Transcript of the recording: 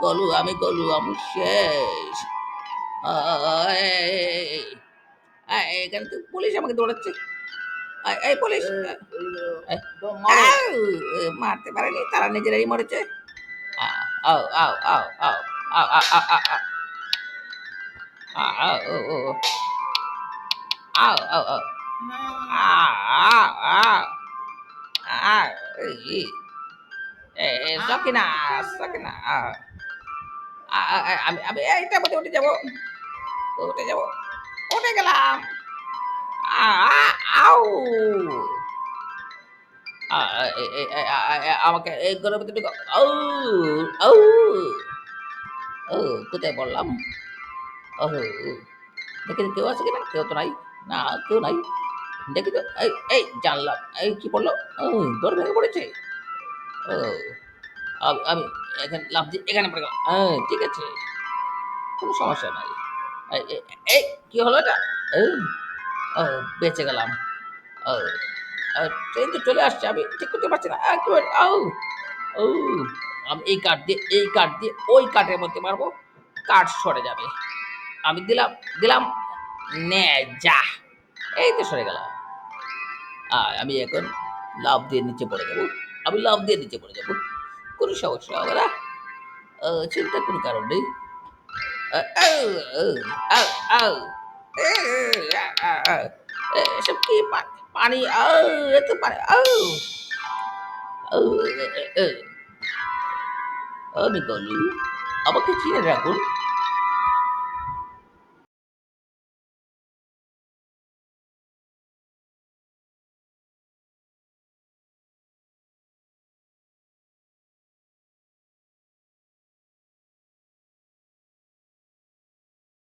গলু আমি গলু আমি শেষ আ, আ, আ, আ, এখানে তো পুলিশ আমাকে দৌড়াচ্ছে আ, এই পুলিশ আ, মারতে পারেনি তারা নিজেরাই মরেছে আ, আউ আউ আউ আউ আউ আউ আউ আউ আউ আউ আউ সকে না সকে না আমি আমি এইটা মধ্যে উঠে যাব উঠে যাব উঠে গেলাম আউ আমাকে এই গরমের ভিতরে ও ও ও কোথায় বললাম ও দেখি কেউ আছে কিনা কেউ তো নাই না কেউ নাই দেখি তো এই জানলাম এই কি বলল গরম ভেঙে পড়েছে আমি আমি এখানে লাভ দিয়ে এখানে পড়ে গেলাম হ্যাঁ ঠিক আছে। কোনো সমস্যা নাই। এই, এই হলো এটা? এই ও বেঁচে গেলাম। ও ট্রেন তো চলে আসছে আমি ঠিক করতে পারছি না। কি আউ ও আমি এই কাঠ দিয়ে এই কাঠ দিয়ে ওই কাঠের মধ্যে মারবো কাঠ সরে যাবে। আমি দিলাম দিলাম নে যা। এই তো সরে গেলাম। আর আমি এখন লাভ দিয়ে নিচে পড়ে যাব। আমি লাভ দিয়ে দিতে পড়ে যাব কোনো সমস্যা হবে না চিন্তার কোনো কারণ নেই এসব কি পানি এত পানি আমি বলি আমাকে চিনে রাখুন